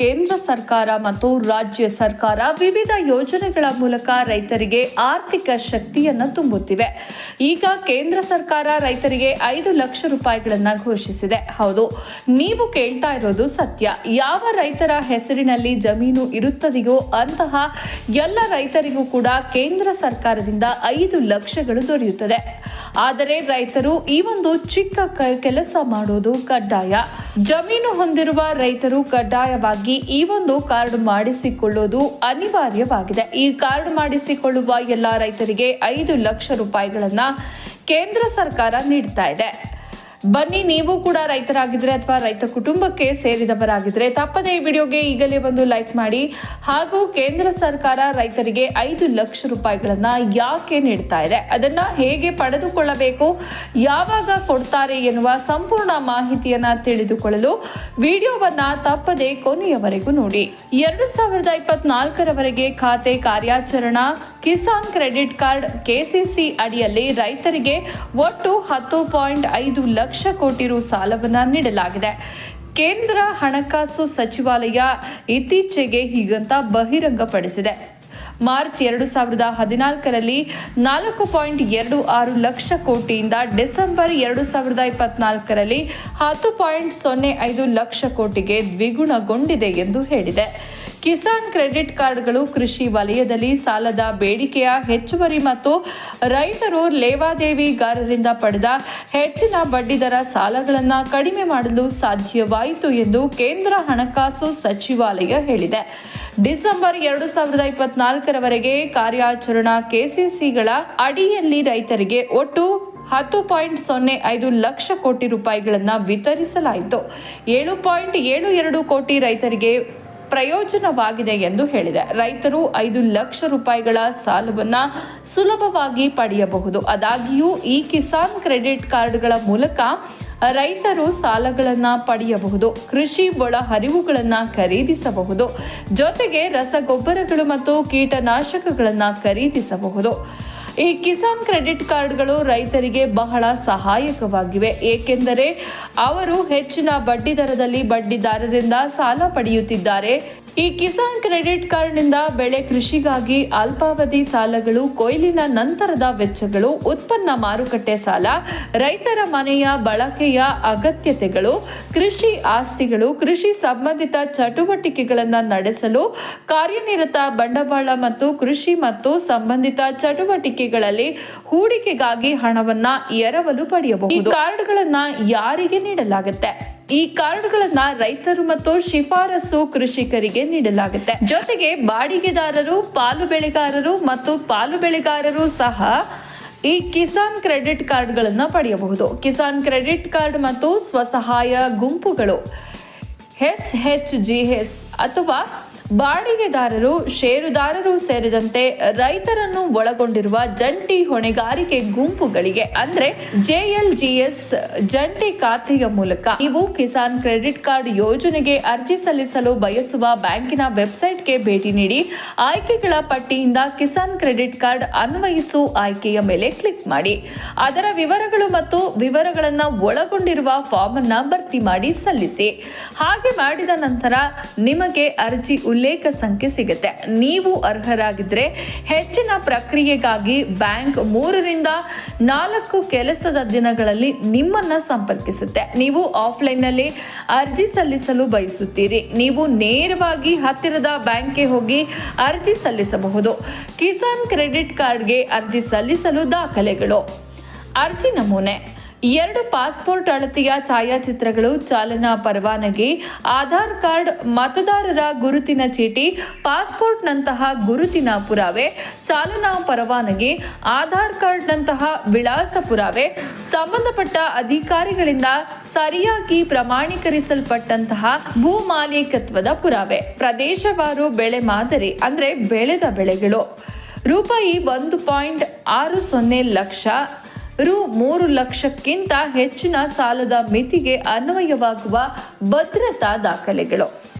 ಕೇಂದ್ರ ಸರ್ಕಾರ ಮತ್ತು ರಾಜ್ಯ ಸರ್ಕಾರ ವಿವಿಧ ಯೋಜನೆಗಳ ಮೂಲಕ ರೈತರಿಗೆ ಆರ್ಥಿಕ ಶಕ್ತಿಯನ್ನು ತುಂಬುತ್ತಿವೆ. ಈಗ ಕೇಂದ್ರ ಸರ್ಕಾರ ರೈತರಿಗೆ ಐದು ಲಕ್ಷ ರೂಪಾಯಿಗಳನ್ನು ಘೋಷಿಸಿದೆ. ಹೌದು, ನೀವು ಕೇಳ್ತಾ ಇರೋದು ಸತ್ಯ. ಯಾವ ರೈತರ ಹೆಸರಿನಲ್ಲಿ ಜಮೀನು ಇರುತ್ತದೆಯೋ ಅಂತಹ ಎಲ್ಲ ರೈತರಿಗೂ ಕೂಡ ಕೇಂದ್ರ ಸರ್ಕಾರದಿಂದ ಐದು ಲಕ್ಷಗಳು ದೊರೆಯುತ್ತದೆ. ಆದರೆ ರೈತರು ಈ ಒಂದು ಚಿಕ್ಕ ಕೆಲಸ ಮಾಡೋದು ಕಡ್ಡಾಯ. ಜಮೀನು ಹೊಂದಿರುವ ರೈತರು ಕಡ್ಡಾಯವಾಗಿ ಈ ಒಂದು ಕಾರ್ಡ್ ಮಾಡಿಸಿಕೊಳ್ಳೋದು ಅನಿವಾರ್ಯವಾಗಿದೆ. ಈ ಕಾರ್ಡ್ ಮಾಡಿಸಿಕೊಳ್ಳುವ ಎಲ್ಲ ರೈತರಿಗೆ ಐದು ಲಕ್ಷ ರೂಪಾಯಿಗಳನ್ನ ಕೇಂದ್ರ ಸರ್ಕಾರ ನೀಡ್ತಾ ಇದೆ. ಬನ್ನಿ, ನೀವು ಕೂಡ ರೈತರಾಗಿದ್ರೆ ಅಥವಾ ರೈತ ಕುಟುಂಬಕ್ಕೆ ಸೇರಿದವರಾಗಿದ್ರೆ ತಪ್ಪದೇ ಈ ವಿಡಿಯೋಗೆ ಈಗಲೇ ಒಂದು ಲೈಕ್ ಮಾಡಿ. ಹಾಗೂ ಕೇಂದ್ರ ಸರ್ಕಾರ ರೈತರಿಗೆ ಐದು ಲಕ್ಷ ರೂಪಾಯಿಗಳನ್ನ ಯಾಕೆ ನೀಡ್ತಾ ಇದೆ? ಅದನ್ನ ಹೇಗೆ ಪಡೆದುಕೊಳ್ಳಬೇಕು? ಯಾವಾಗ ಕೊಡ್ತಾರೆ ಎನ್ನುವ ಸಂಪೂರ್ಣ ಮಾಹಿತಿಯನ್ನ ತಿಳಿದುಕೊಳ್ಳಲು ವಿಡಿಯೋವನ್ನ ತಪ್ಪದೆ ಕೊನೆಯವರೆಗೂ ನೋಡಿ. ಎರಡು ಸಾವಿರದ ಇಪ್ಪತ್ನಾಲ್ಕರವರೆಗೆ ಖಾತೆ ಕಾರ್ಯಾಚರಣಾ, ಕಿಸಾನ್ ಕ್ರೆಡಿಟ್ ಕಾರ್ಡ್, ಕೆಸಿಸಿ ಅಡಿಯಲ್ಲಿ ರೈತರಿಗೆ ಒಟ್ಟು ಹತ್ತು ಪಾಯಿಂಟ್ ಐದು ಲಕ್ಷ ಕೋಟಿ ರು ಸಾಲವನ್ನು ನೀಡಲಾಗಿದೆ. ಕೇಂದ್ರ ಹಣಕಾಸು ಸಚಿವಾಲಯ ಇತ್ತೀಚೆಗೆ ಹೀಗಂತ ಬಹಿರಂಗಪಡಿಸಿದೆ. ಮಾರ್ಚ್ ಎರಡು ಸಾವಿರದ ಹದಿನಾಲ್ಕರಲ್ಲಿ ನಾಲ್ಕು ಪಾಯಿಂಟ್ ಎರಡು ಆರು ಲಕ್ಷ ಕೋಟಿಯಿಂದ ಡಿಸೆಂಬರ್ ಎರಡು ಸಾವಿರದ ಇಪ್ಪತ್ನಾಲ್ಕರಲ್ಲಿ ಹತ್ತು ಪಾಯಿಂಟ್ ಸೊನ್ನೆ ಐದು ಲಕ್ಷ ಕೋಟಿಗೆ ದ್ವಿಗುಣಗೊಂಡಿದೆ ಎಂದು ಹೇಳಿದೆ. ಕಿಸಾನ್ ಕ್ರೆಡಿಟ್ ಕಾರ್ಡ್ಗಳು ಕೃಷಿ ವಲಯದಲ್ಲಿ ಸಾಲದ ಬೇಡಿಕೆಯ ಹೆಚ್ಚುವರಿ ಮತ್ತು ರೈತರು ಲೇವಾದೇವಿಗಾರರಿಂದ ಪಡೆದ ಹೆಚ್ಚಿನ ಬಡ್ಡಿದರ ಸಾಲಗಳನ್ನು ಕಡಿಮೆ ಮಾಡಲು ಸಾಧ್ಯವಾಯಿತು ಎಂದು ಕೇಂದ್ರ ಹಣಕಾಸು ಸಚಿವಾಲಯ ಹೇಳಿದೆ. ಡಿಸೆಂಬರ್ ಎರಡು ಸಾವಿರದ ಇಪ್ಪತ್ನಾಲ್ಕರವರೆಗೆ ಕಾರ್ಯಾಚರಣಾ ಕೆಸಿಸಿಗಳ ಅಡಿಯಲ್ಲಿ ರೈತರಿಗೆ ಒಟ್ಟು ಹತ್ತು ಪಾಯಿಂಟ್ ಸೊನ್ನೆ ಐದು ಲಕ್ಷ ಕೋಟಿ ರೂಪಾಯಿಗಳನ್ನು ವಿತರಿಸಲಾಯಿತು. ಏಳು ಪಾಯಿಂಟ್ ಏಳು ಎರಡು ಕೋಟಿ ರೈತರಿಗೆ ಪ್ರಯೋಜನವಾಗಿದೆ ಎಂದು ಹೇಳಿದೆ. ರೈತರು ಐದು ಲಕ್ಷ ರೂಪಾಯಿಗಳ ಸಾಲವನ್ನು ಸುಲಭವಾಗಿ ಪಡೆಯಬಹುದು. ಆದಾಗ್ಯೂ ಈ ಕಿಸಾನ್ ಕ್ರೆಡಿಟ್ ಕಾರ್ಡ್ಗಳ ಮೂಲಕ ರೈತರು ಸಾಲಗಳನ್ನು ಪಡೆಯಬಹುದು. ಕೃಷಿ ಒಳಹರಿವುಗಳನ್ನು ಖರೀದಿಸಬಹುದು. ಜೊತೆಗೆ ರಸಗೊಬ್ಬರಗಳು ಮತ್ತು ಕೀಟನಾಶಕಗಳನ್ನು ಖರೀದಿಸಬಹುದು. ಈ ಕಿಸಾನ್ ಕ್ರೆಡಿಟ್ ಕಾರ್ಡ್ಗಳು ರೈತರಿಗೆ ಬಹಳ ಸಹಾಯಕವಾಗಿವೆ. ಏಕೆಂದರೆ ಅವರು ಹೆಚ್ಚಿನ ಬಡ್ಡಿ ದರದಲ್ಲಿ ಬಡ್ಡಿದಾರರಿಂದ ಸಾಲ ಪಡೆಯುತ್ತಿದ್ದಾರೆ. ಈ ಕಿಸಾನ್ ಕ್ರೆಡಿಟ್ ಕಾರ್ಡ್ನಿಂದ ಬೆಳೆ ಕೃಷಿಗಾಗಿ ಅಲ್ಪಾವಧಿ ಸಾಲಗಳು, ಕೊಯ್ಲಿನ ನಂತರದ ವೆಚ್ಚಗಳು, ಉತ್ಪನ್ನ ಮಾರುಕಟ್ಟೆ ಸಾಲ, ರೈತರ ಮನೆಯ ಬಳಕೆಯ ಅಗತ್ಯತೆಗಳು, ಕೃಷಿ ಆಸ್ತಿಗಳು, ಕೃಷಿ ಸಂಬಂಧಿತ ಚಟುವಟಿಕೆಗಳನ್ನು ನಡೆಸಲು ಕಾರ್ಯನಿರತ ಬಂಡವಾಳ ಮತ್ತು ಕೃಷಿ ಮತ್ತು ಸಂಬಂಧಿತ ಚಟುವಟಿಕೆಗಳಲ್ಲಿ ಹೂಡಿಕೆಗಾಗಿ ಹಣವನ್ನು ಎರವಲು ಪಡೆಯಬಹುದು. ಈ ಕಾರ್ಡ್ಗಳನ್ನು ಯಾರಿಗೆ ನೀಡಲಾಗುತ್ತೆ? ಈ ಕಾರ್ಡ್ಗಳನ್ನ ರೈತರು ಮತ್ತು ಶಿಫಾರಸು ಕೃಷಿಕರಿಗೆ ನೀಡಲಾಗುತ್ತೆ. ಜೊತೆಗೆ ಬಾಡಿಗೆದಾರರು, ಪಾಲು ಬೆಳೆಗಾರರು ಮತ್ತು ಪಾಲು ಬೆಳೆಗಾರರು ಸಹ ಈ ಕಿಸಾನ್ ಕ್ರೆಡಿಟ್ ಕಾರ್ಡ್ಗಳನ್ನು ಪಡೆಯಬಹುದು. ಕಿಸಾನ್ ಕ್ರೆಡಿಟ್ ಕಾರ್ಡ್ ಮತ್ತು ಸ್ವಸಹಾಯ ಗುಂಪುಗಳು, ಎಸ್ ಹೆಚ್ ಜಿ ಎಸ್ ಅಥವಾ ಬಾಡಿಗೆದಾರರು, ಷೇರುದಾರರು ಸೇರಿದಂತೆ ರೈತರನ್ನು ಒಳಗೊಂಡಿರುವ ಜಂಟಿ ಹೊಣೆಗಾರಿಕೆ ಗುಂಪುಗಳಿಗೆ, ಅಂದ್ರೆ ಜೆಎಲ್ಜಿಎಸ್ ಜಂಟಿ ಖಾತೆಯ ಮೂಲಕ ನೀವು ಕಿಸಾನ್ ಕ್ರೆಡಿಟ್ ಕಾರ್ಡ್ ಯೋಜನೆಗೆ ಅರ್ಜಿ ಸಲ್ಲಿಸಲು ಬಯಸುವ ಬ್ಯಾಂಕಿನ ವೆಬ್ಸೈಟ್ಗೆ ಭೇಟಿ ನೀಡಿ ಆಯ್ಕೆಗಳ ಪಟ್ಟಿಯಿಂದ ಕಿಸಾನ್ ಕ್ರೆಡಿಟ್ ಕಾರ್ಡ್ ಅನ್ವಯಿಸು ಆಯ್ಕೆಯ ಮೇಲೆ ಕ್ಲಿಕ್ ಮಾಡಿ. ಅದರ ವಿವರಗಳು ಮತ್ತು ವಿವರಗಳನ್ನು ಒಳಗೊಂಡಿರುವ ಫಾರ್ಮ್ ಅನ್ನ ಭರ್ತಿ ಮಾಡಿ ಸಲ್ಲಿಸಿ. ಹಾಗೆ ಮಾಡಿದ ನಂತರ ನಿಮಗೆ ಅರ್ಜಿ ಉಲ್ಲೇಖ ಸಂಖ್ಯೆ ಸಿಗುತ್ತೆ. ನೀವು ಅರ್ಹರಾಗಿದ್ರೆ ಹೆಚ್ಚಿನ ಪ್ರಕ್ರಿಯೆಗಾಗಿ ಬ್ಯಾಂಕ್ ಮೂರರಿಂದ ನಾಲ್ಕು ಕೆಲಸದ ದಿನಗಳಲ್ಲಿ ನಿಮ್ಮನ್ನ ಸಂಪರ್ಕಿಸುತ್ತೆ. ನೀವು ಆಫ್ಲೈನ್ನಲ್ಲಿ ಅರ್ಜಿ ಸಲ್ಲಿಸಲು ಬಯಸುತ್ತೀರಿ. ನೀವು ನೇರವಾಗಿ ಹತ್ತಿರದ ಬ್ಯಾಂಕ್ಗೆ ಹೋಗಿ ಅರ್ಜಿ ಸಲ್ಲಿಸಬಹುದು. ಕಿಸಾನ್ ಕ್ರೆಡಿಟ್ ಕಾರ್ಡ್ಗೆ ಅರ್ಜಿ ಸಲ್ಲಿಸಲು ದಾಖಲೆಗಳು. ಅರ್ಜಿ ನಮೂನೆ. ಎರಡು ಪಾಸ್ಪೋರ್ಟ್ ಅಳತೆಯ ಛಾಯಾಚಿತ್ರಗಳು ಚಾಲನಾ ಪರವಾನಗಿ, ಆಧಾರ್ ಕಾರ್ಡ್, ಮತದಾರರ ಗುರುತಿನ ಚೀಟಿ, ಪಾಸ್ಪೋರ್ಟ್ನಂತಹ ಗುರುತಿನ ಪುರಾವೆ, ಚಾಲನಾ ಪರವಾನಗಿ, ಆಧಾರ್ ಕಾರ್ಡ್ನಂತಹ ವಿಳಾಸ ಪುರಾವೆ, ಸಂಬಂಧಪಟ್ಟ ಅಧಿಕಾರಿಗಳಿಂದ ಸರಿಯಾಗಿ ಪ್ರಮಾಣೀಕರಿಸಲ್ಪಟ್ಟಂತಹ ಭೂ ಮಾಲೀಕತ್ವದ ಪುರಾವೆ, ಪ್ರದೇಶವಾರು ಬೆಳೆ ಮಾದರಿ ಅಂದರೆ ಬೆಳೆದ ಬೆಳೆಗಳು. ರೂಪಾಯಿ ಒಂದು ಪಾಯಿಂಟ್ ಆರು ಸೊನ್ನೆ ಲಕ್ಷ ರು ಮೂರು ಲಕ್ಷಕ್ಕಿಂತ ಹೆಚ್ಚಿನ ಸಾಲದ ಮಿತಿಗೆ ಅನ್ವಯವಾಗುವ ಭದ್ರತಾ ದಾಖಲೆಗಳು.